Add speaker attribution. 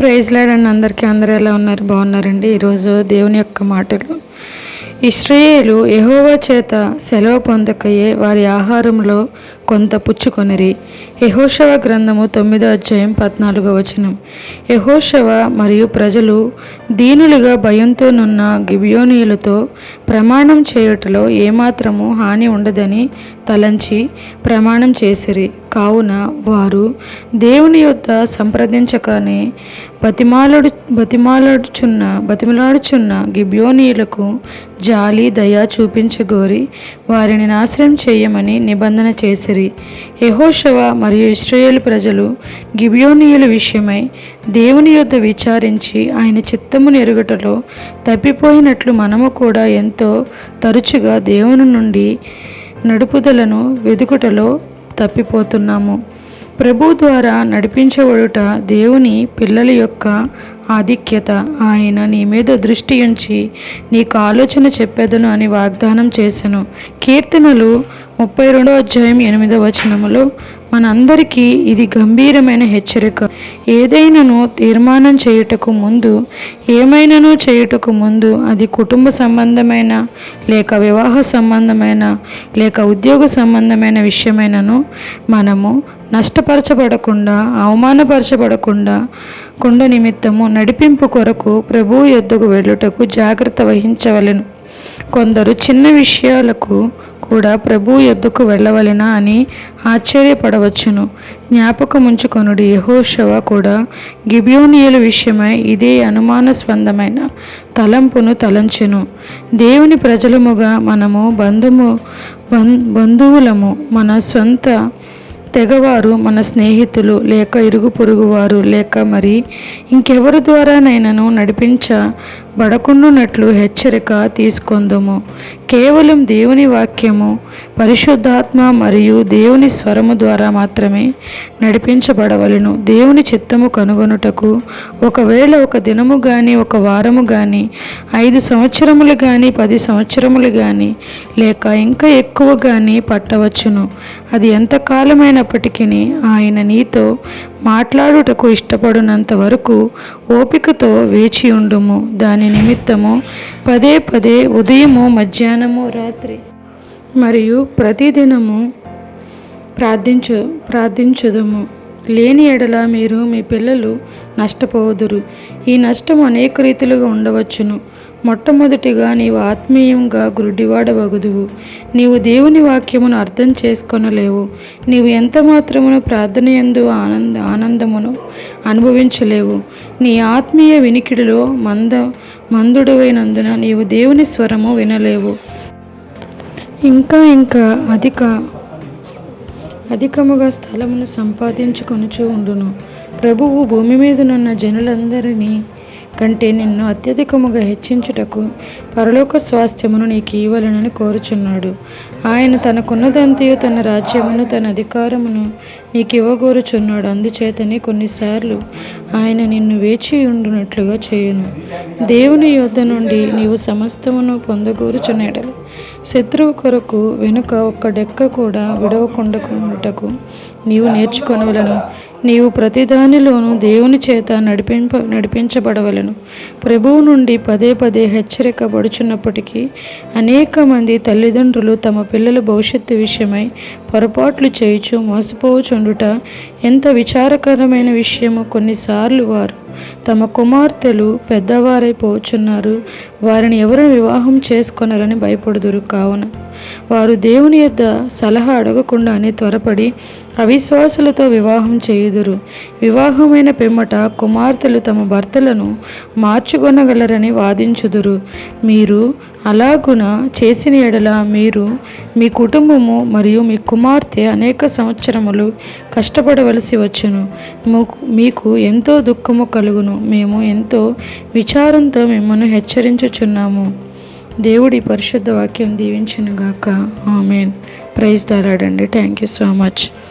Speaker 1: Praise and అందరికీ అందరూ ఎలా ఉన్నారు? బాగున్నారండి. ఈరోజు దేవుని యొక్క మాటలు. ఇస్రాయేలు యహోవా చేత సెలవు పొందకయే వారి ఆహారంలో కొంత పుచ్చుకొనిరి. యహోషవ గ్రంథము తొమ్మిదో అధ్యాయం పద్నాలుగో వచనం. యహోషవ మరియు ప్రజలు దీనులుగా భయంతోనున్న గిబియోనీయులతో ప్రమాణం చేయుటలో ఏమాత్రము హాని ఉండదని తలంచి ప్రమాణం చేసిరి. కావున వారు దేవుని యొద్ద సంప్రదించకనే బతిమాలడు బతిమాలాడుచున్న బతిమలాడుచున్న గిబ్యోనీయులకు జాలి దయ చూపించగోరి వారిని నాశనం చేయమని నిబంధన చేసిరి. యహోషవ మరియు ఇస్రాయేల్ ప్రజలు గిబియోనీయుల విషయమై దేవుని యొద్ద విచారించి ఆయన చిత్తము నెరుగుటలో తప్పిపోయినట్లు మనము కూడా ఎంతో తరచుగా దేవుని నుండి నడుపుదలను వెదుకుటలో తప్పిపోతున్నాము. ప్రభు ద్వారా నడిపించబడుట దేవుని పిల్లల యొక్క ఆధిక్యత. ఆయన నీ మీద దృష్టి ఉంచి నీకు ఆలోచన చెప్పేదను అని వాగ్దానం చేశాను కీర్తనలు ముప్పై రెండో అధ్యాయం ఎనిమిదవ వచనములో మనందరికీ ఇది గంభీరమైన హెచ్చరిక. ఏదైనాను తీర్మానం చేయుటకు ముందు ఏమైనాను చేయుటకు ముందు అది కుటుంబ సంబంధమైన లేక వివాహ సంబంధమైన లేక ఉద్యోగ సంబంధమైన విషయమైనను మనము నష్టపరచబడకుండా అవమానపరచబడకుండా కుండ నిమిత్తము నడిపింపు కొరకు ప్రభు యొద్దకు వెళ్ళుటకు జాగ్రత్త వహించవలెను. కొందరు చిన్న విషయాలకు కూడా ప్రభు యొద్దకు వెళ్ళవలెనా అని ఆశ్చర్యపడవచ్చును. జ్ఞాపకముంచుకొనుడు యహోషవ కూడా గిబియోనియుల విషయమై ఇదే అనుమానాస్పందమైన తలంపును తలంచెను. దేవుని ప్రజలముగా మనము బంధుము బం బంధువులము మన సొంత తెగవారు మన స్నేహితులు లేక ఇరుగు పొరుగువారు లేక మరి ఇంకెవరి ద్వారానైనాను పడకుండునట్లు హెచ్చరిక తీసుకొందుము. కేవలం దేవుని వాక్యము పరిశుద్ధాత్మ మరియు దేవుని స్వరము ద్వారా మాత్రమే నడిపించబడవలను. దేవుని చిత్తము కనుగొనుటకు ఒకవేళ ఒక దినము కానీ ఒక వారము కానీ ఐదు సంవత్సరములు కానీ పది సంవత్సరములు కానీ లేక ఇంకా ఎక్కువ కానీ పట్టవచ్చును. అది ఎంతకాలమైనప్పటికీ ఆయన నీతో మాట్లాడుటకు ఇష్టపడినంత వరకు ఓపికతో వేచి ఉండుము. దాని నిమిత్తము పదే పదే ఉదయము మధ్యాహ్నము రాత్రి మరియు ప్రతిదినము ప్రార్థించు ప్రార్థించుదుము. లేని ఎడల మీరు మీ పిల్లలు నష్టపోవదురు ఈ నష్టం అనేక రీతిలుగా ఉండవచ్చును. మొట్టమొదటిగా నీవు ఆత్మీయంగా గురుడివాడవగుదువు. నీవు దేవుని వాక్యమును అర్థం చేసుకొనలేవు. నీవు ఎంత మాత్రమును ప్రార్థన ఎందు ఆనంద ఆనందమును అనుభవించలేవు. నీ ఆత్మీయ వినికిడిలో మంద మందుడవైనందున నీవు దేవుని స్వరము వినలేవు. ఇంకా ఇంకా అధిక అధికముగా స్థలమును సంపాదించుకొనుచూ ఉండును. ప్రభువు భూమి మీదనున్న జనులందరినీ కంటే నిన్ను అత్యధికముగా హెచ్చించుటకు పరలోక స్వాస్థ్యమును నీకు ఇవ్వలనని కోరుచున్నాడు. ఆయన తనకున్నదంతయు తన రాజ్యమును తన అధికారమును నీకు ఇవ్వగోరుచున్నాడు. అందుచేతనే కొన్నిసార్లు ఆయన నిన్ను వేచి ఉండునట్లుగా చేయును. దేవుని యొద్ద నుండి నీవు సమస్తమును పొందగోరుచున్నాడలు శత్రువు కొరకు వెనుక ఒక్క డెక్క కూడా విడవకుండా నీవు నేర్చుకొనవలను. నీవు ప్రతిదానిలోనూ దేవుని చేత నడిపింప నడిపించబడవలను. ప్రభువు నుండి పదే పదే హెచ్చరికబడుచున్నప్పటికీ అనేక మంది తల్లిదండ్రులు తమ పిల్లల భవిష్యత్తు విషయమై పొరపాట్లు చేయుచు మోసపోచుండుట ఎంత విచారకరమైన విషయమో కొన్నిసార్లు వారు తమ కుమార్తెలు పెద్దవారైపోచున్నారు వారిని ఎవరు వివాహం చేసుకొనరని భయపడుదురు. కావున వారు దేవుని యొద్ద సలహా అడగకుండానే త్వరపడి అవిశ్వాసులతో వివాహం చేయుదురు. వివాహమైన పిమ్మట కుమార్తెలు తమ భర్తలను మార్చుకొనగలరని వాదించుదురు. మీరు అలాగున చేసిన ఎడల మీరు మీ కుటుంబము మరియు మీ కుమార్తె అనేక సంవత్సరములు కష్టపడవలసి వచ్చును. మీకు- ఎంతో దుఃఖము కలుగును. మేము ఎంతో విచారంతో మిమ్మల్ని హెచ్చరించుచున్నాము. దేవుడి పరిశుద్ధ వాక్యం దీవించినగాక. Amen. Praise దారాడండి. Thank you so much.